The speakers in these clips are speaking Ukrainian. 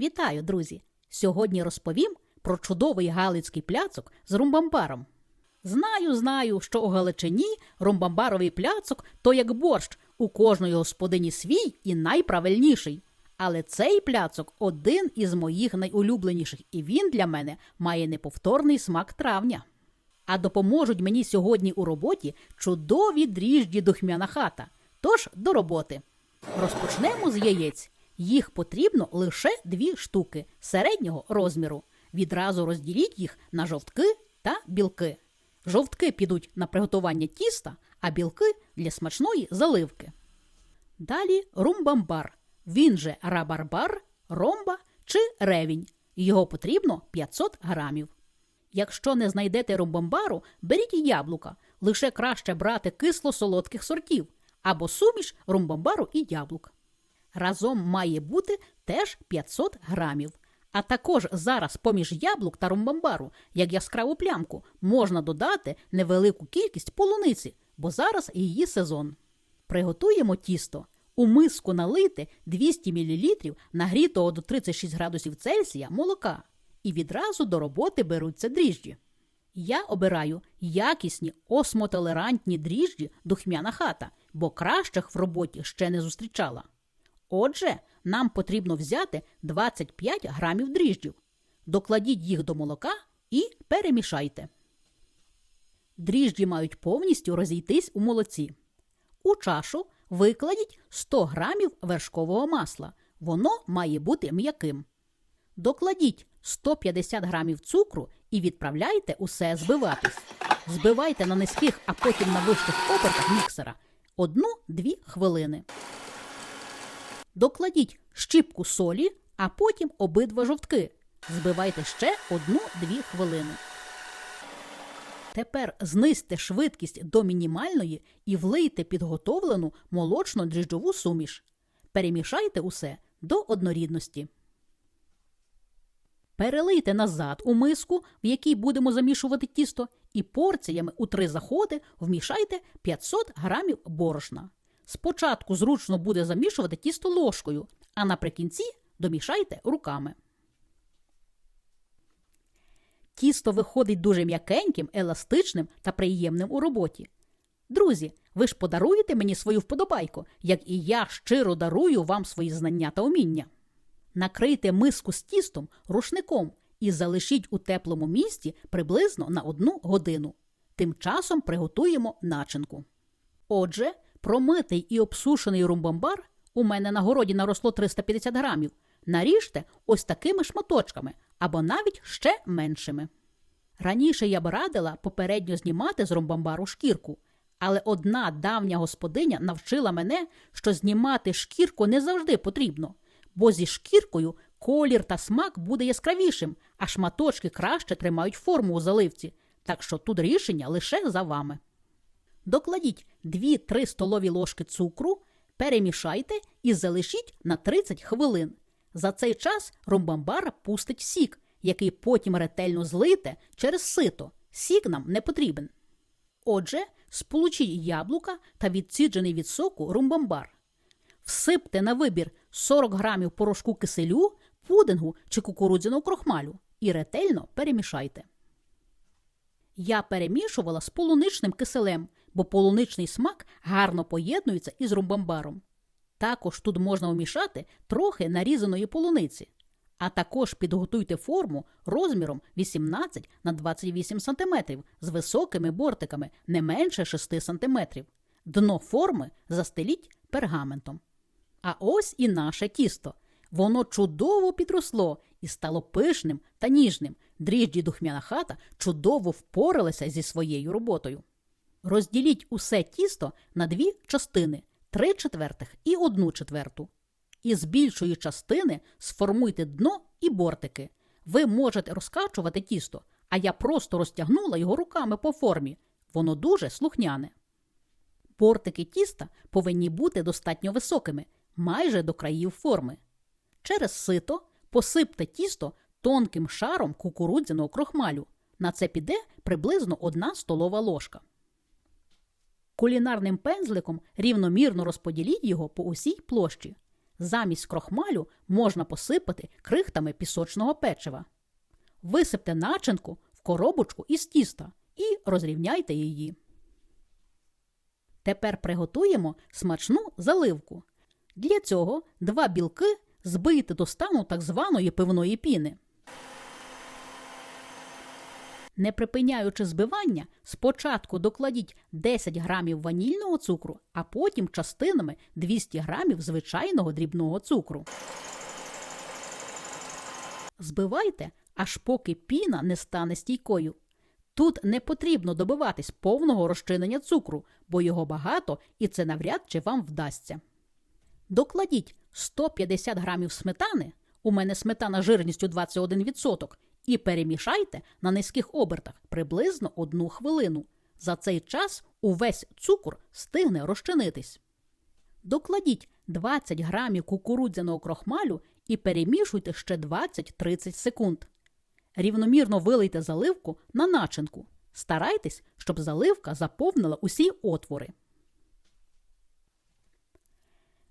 Вітаю, друзі! Сьогодні розповім про чудовий галицький пляцок з румбамбаром. Знаю, знаю, що у Галичині румбамбаровий пляцок то як борщ, у кожної господині свій і найправильніший. Але цей пляцок один із моїх найулюбленіших, і він для мене має неповторний смак травня. А допоможуть мені сьогодні у роботі чудові дріжджі духмяна хата. Тож до роботи. Розпочнемо з яєць. Їх потрібно лише дві штуки середнього розміру. Відразу розділіть їх на жовтки та білки. Жовтки підуть на приготування тіста, а білки для смачної заливки. Далі румбамбар. Він же рабарбар, ромба чи ревінь. Його потрібно 500 грамів. Якщо не знайдете румбамбару, беріть яблука. Лише краще брати кисло-солодких сортів або суміш румбамбару і яблук. Разом має бути теж 500 грамів. А також зараз поміж яблук та румбамбару, як яскраву плямку, можна додати невелику кількість полуниці, бо зараз її сезон. Приготуємо тісто. У миску налити 200 мл нагрітого до 36 градусів Цельсія молока. І відразу до роботи беруться дріжджі. Я обираю якісні осмотолерантні дріжджі духмяна хата, бо кращих в роботі ще не зустрічала. Отже, нам потрібно взяти 25 грамів дріжджів. Докладіть їх до молока і перемішайте. Дріжджі мають повністю розійтись у молоці. У чашу викладіть 100 грамів вершкового масла. Воно має бути м'яким. Докладіть 150 грамів цукру і відправляйте усе збиватись. Збивайте на низьких, а потім на вищих обертах міксера 1-2 хвилини. Докладіть щіпку солі, а потім обидва жовтки. Збивайте ще 1-2 хвилини. Тепер знизьте швидкість до мінімальної і влийте підготовлену молочно-дріжджову суміш. Перемішайте усе до однорідності. Перелийте назад у миску, в якій будемо замішувати тісто, і порціями у три заходи вмішайте 500 грамів борошна. Спочатку зручно буде замішувати тісто ложкою, а наприкінці домішайте руками. Тісто виходить дуже м'якеньким, еластичним та приємним у роботі. Друзі, ви ж подаруєте мені свою вподобайку, як і я щиро дарую вам свої знання та уміння. Накрийте миску з тістом рушником і залишіть у теплому місці приблизно на одну годину. Тим часом приготуємо начинку. Отже, промитий і обсушений румбамбар у мене на городі наросло 350 грамів. Наріжте ось такими шматочками або навіть ще меншими. Раніше я б радила попередньо знімати з румбамбару шкірку, але одна давня господиня навчила мене, що знімати шкірку не завжди потрібно, бо зі шкіркою колір та смак буде яскравішим, а шматочки краще тримають форму у заливці, так що тут рішення лише за вами. Докладіть 2-3 столові ложки цукру, перемішайте і залишіть на 30 хвилин. За цей час румбамбара пустить сік, який потім ретельно злите через сито. Сік нам не потрібен. Отже, сполучіть яблука та відсіджений від соку румбамбар. Всипте на вибір 40 грамів порошку киселю, пудингу чи кукурудзяного крохмалю і ретельно перемішайте. Я перемішувала з полуничним киселем, бо полуничний смак гарно поєднується із румбамбаром. Також тут можна вмішати трохи нарізаної полуниці. А також підготуйте форму розміром 18 на 28 см з високими бортиками не менше 6 см. Дно форми застеліть пергаментом. А ось і наше тісто. Воно чудово підросло і стало пишним та ніжним. Дріжджі духмяна хата чудово впоралися зі своєю роботою. Розділіть усе тісто на дві частини три четвертих і одну четверту. Із більшої частини сформуйте дно і бортики. Ви можете розкачувати тісто, а я просто розтягнула його руками по формі. Воно дуже слухняне. Бортики тіста повинні бути достатньо високими, майже до країв форми. Через сито посипте тісто тонким шаром кукурудзяного крохмалю. На це піде приблизно одна столова ложка. Кулінарним пензликом рівномірно розподіліть його по усій площі. Замість крохмалю можна посипати крихтами пісочного печива. Висипте начинку в коробочку із тіста і розрівняйте її. Тепер приготуємо смачну заливку. Для цього два білки збийте до стану так званої пивної піни. Не припиняючи збивання, спочатку докладіть 10 грамів ванільного цукру, а потім частинами 200 грамів звичайного дрібного цукру. Збивайте, аж поки піна не стане стійкою. Тут не потрібно добиватись повного розчинення цукру, бо його багато і це навряд чи вам вдасться. Докладіть 150 грамів сметани, у мене сметана жирністю 21%, і перемішайте на низьких обертах приблизно одну хвилину. За цей час увесь цукор стигне розчинитись. Докладіть 20 грамів кукурудзяного крохмалю і перемішуйте ще 20-30 секунд. Рівномірно вилийте заливку на начинку. Старайтесь, щоб заливка заповнила усі отвори.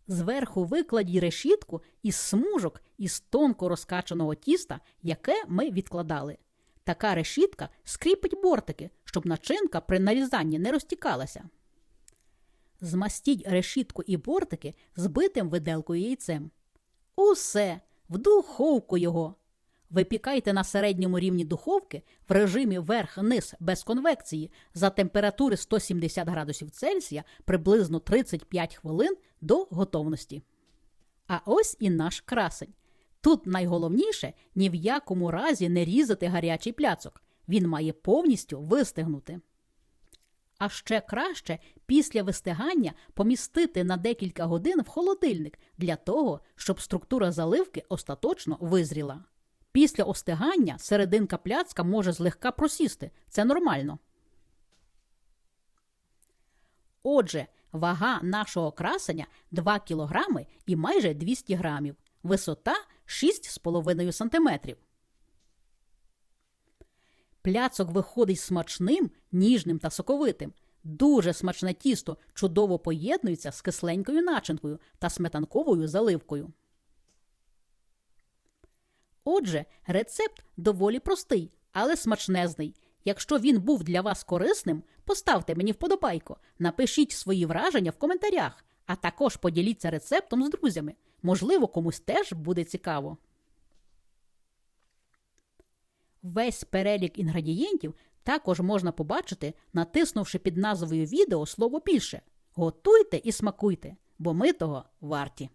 Зверху викладіть решітку із смужок із тонко розкачаного тіста, яке ми відкладали. Така решітка скріпить бортики, щоб начинка при нарізанні не розтікалася. Змастіть решітку і бортики збитим виделкою яйцем. Усе, в духовку його. Випікайте на середньому рівні духовки в режимі верх-низ без конвекції за температури 170 градусів Цельсія приблизно 35 хвилин до готовності. А ось і наш красень. Тут найголовніше ні в якому разі не різати гарячий пляцок. Він має повністю вистигнути. А ще краще після вистигання помістити на декілька годин в холодильник для того, щоб структура заливки остаточно визріла. Після остигання серединка пляцка може злегка просісти. Це нормально. Отже, вага нашого красення 2 кг і майже 200 грамів. Висота 6,5 см. Пляцок виходить смачним, ніжним та соковитим. Дуже смачне тісто чудово поєднується з кисленькою начинкою та сметанковою заливкою. Отже, рецепт доволі простий, але смачнезний. Якщо він був для вас корисним, поставте мені вподобайку, напишіть свої враження в коментарях, а також поділіться рецептом з друзями. Можливо, комусь теж буде цікаво. Весь перелік інгредієнтів також можна побачити, натиснувши під назвою відео слово більше. Готуйте і смакуйте, бо ми того варті.